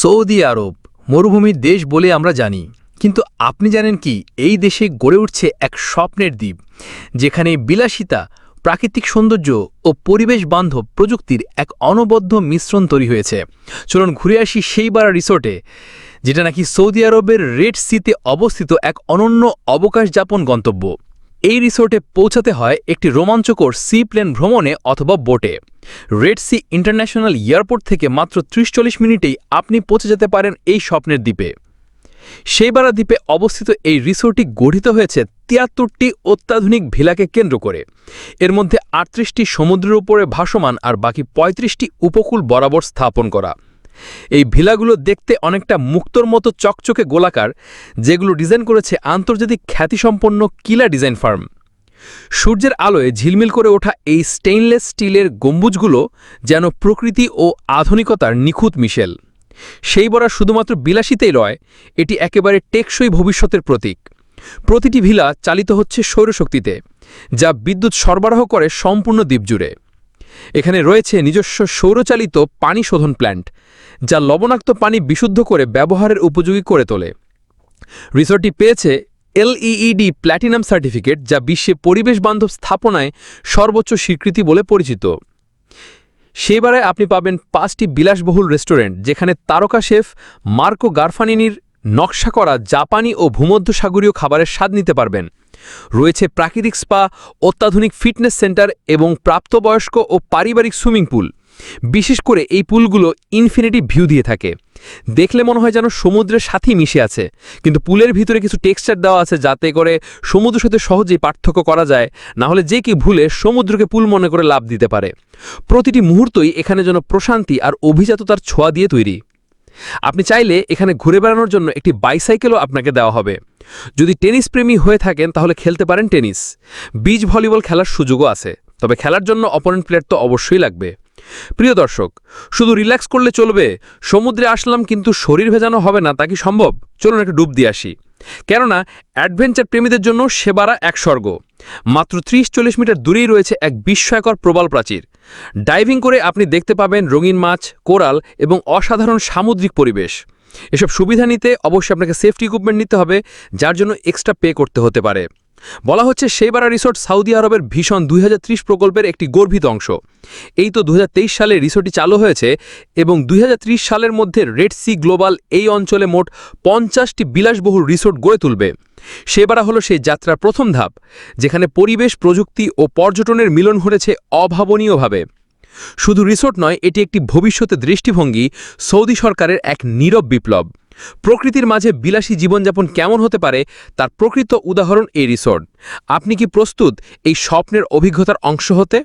Saudi আরব, মরুভূমির দেশ বলে আমরা জানি। কিন্তু আপনি জানেন কি, এই দেশে গড়ে উঠছে এক স্বপ্নের দ্বীপ, যেখানে বিলাসিতা, প্রাকৃতিক সৌন্দর্য ও পরিবেশ বান্ধব প্রযুক্তির এক অনবদ্য মিশ্রণ তৈরি হয়েছে। চলুন ঘুরে আসি সেইবার রিসোর্টে, যেটা নাকি সৌদি আরবের রেড সিতে অবস্থিত এক অনন্য অবকাশ যাপন গন্তব্য। এই রিসোর্টে পৌঁছাতে হয় একটি রোমাঞ্চকর সি প্লেন ভ্রমণে অথবা বোটে রেড সি ইন্টারন্যাশনাল এয়ারপোর্ট থেকে মাত্র ত্রিশ চল্লিশ মিনিটেই আপনি পৌঁছে যেতে পারেন এই স্বপ্নের দ্বীপে। সেইবারা দ্বীপে অবস্থিত এই রিসোর্টটি গঠিত হয়েছে তিয়াত্তরটি অত্যাধুনিক ভিলাকে কেন্দ্র করে। এর মধ্যে আটত্রিশটি সমুদ্রের উপরে ভাসমান আর বাকি পঁয়ত্রিশটি উপকূল বরাবর স্থাপন করা। এই ভিলাগুলো দেখতে অনেকটা মুক্তর মতো চকচকে গোলাকার, যেগুলো ডিজাইন করেছে আন্তর্জাতিক খ্যাতিসম্পন্ন কিলা ডিজাইন ফার্ম। সূর্যের আলোয় ঝিলমিল করে ওঠা এই স্টেইনলেস স্টিলের গম্বুজগুলো যেন প্রকৃতি ও আধুনিকতার নিখুঁত মিশেল। সেই বরা শুধুমাত্র বিলাসিতেই নয় এটি একেবারে টেকসই ভবিষ্যতের প্রতীক। প্রতিটি ভিলা চালিত হচ্ছে সৌরশক্তিতে, যা বিদ্যুৎ সরবরাহ করে সম্পূর্ণ দ্বীপ জুড়ে এখানে রয়েছে নিজস্ব সৌরচালিত পানি শোধন প্ল্যান্ট যা লবণাক্ত পানি বিশুদ্ধ করে ব্যবহারের উপযোগী করে তোলে। রিসর্টটি পেয়েছে এলইইডি প্ল্যাটিনাম সার্টিফিকেট যা বিশ্বে পরিবেশ বান্ধব স্থাপনায় সর্বোচ্চ স্বীকৃতি বলে পরিচিত। সেবারে আপনি পাবেন পাঁচটি বিলাসবহুল রেস্টুরেন্ট, যেখানে তারকা শেফ মার্কো গারফানিনির নকশা করা জাপানি ও ভূমধ্যসাগরীয় খাবারের স্বাদ নিতে পারবেন। রয়েছে প্রাকৃতিক স্পা, অত্যাধুনিক ফিটনেস সেন্টার এবং প্রাপ্তবয়স্ক ও পারিবারিক সুইমিং পুল। বিশেষ করে এই পুলগুলো ইনফিনিটি ভিউ দিয়ে থাকে। দেখলে মনে হয় যেন সমুদ্রের সাথেই মিশে আছে। কিন্তু পুলের ভিতরে কিছু টেক্সচার দেওয়া আছে যাতে করে সমুদ্রের সাথে সহজেই পার্থক্য করা যায়, না হলে যে কি ভুলে সমুদ্রকে পুল মনে করে লাভ দিতে পারে। প্রতিটি মুহূর্তই এখানে যেন প্রশান্তি আর অভিজাততার ছোঁয়া দিয়ে তৈরি। আপনি চাইলে এখানে ঘুরে বেড়ানোর জন্য একটি বাইসাইকেলও আপনাকে দেওয়া হবে। যদি টেনিস প্রেমী হয়ে থাকেন, তাহলে খেলতে পারেন টেনিস। বিচ ভলিবল খেলার সুযোগও আছে, তবে খেলার জন্য অপোনেন্ট প্লেয়ার তো অবশ্যই লাগবে। প্রিয় দর্শক, শুধু রিল্যাক্স করলে চলবে, সমুদ্রে আসলাম কিন্তু শরীর ভেজানো হবে না, তা কি সম্ভব? চলুন একটু ডুব দিয়ে আসি। কেননা অ্যাডভেঞ্চার প্রেমীদের জন্য সেবারা এক স্বর্গ। মাত্র ত্রিশ চল্লিশ মিটার দূরেই রয়েছে এক বিস্ময়কর প্রবাল প্রাচীর। ডাইভিং করে আপনি দেখতে পাবেন রঙিন মাছ, কোরাল এবং অসাধারণ সামুদ্রিক পরিবেশ। এসব সুবিধা নিতে অবশ্যই আপনাকে সেফটি ইকুইপমেন্ট নিতে হবে, যার জন্য এক্সট্রা পে করতে হতে পারে। বলা হচ্ছে সেইবারা রিসোর্ট সাউদি আরবের ভীষণ দুই হাজার ত্রিশ প্রকল্পের একটি গর্ভিত অংশ। এই তো দু হাজার তেইশ সালে রিসোর্টটি চালু হয়েছে এবং দুই হাজার ত্রিশ সালের মধ্যে রেড সি গ্লোবাল এই অঞ্চলে মোট পঞ্চাশটি বিলাসবহুল রিসোর্ট গড়ে তুলবে। সেবারা হলো সেই যাত্রার প্রথম ধাপ, যেখানে পরিবেশ, প্রযুক্তি ও পর্যটনের মিলন ঘটেছে অভাবনীয়ভাবে। শুধু রিসোর্ট নয়, এটি একটি ভবিষ্যতে দৃষ্টিভঙ্গি, সৌদি সরকারের এক নীরব বিপ্লব। প্রকৃতির মাঝে বিলাসী জীবনযাপন কেমন হতে পারে তার প্রকৃত উদাহরণ এই রিসর্ট। আপনি কি প্রস্তুত এই স্বপ্নের অভিজ্ঞতার অংশ হতে?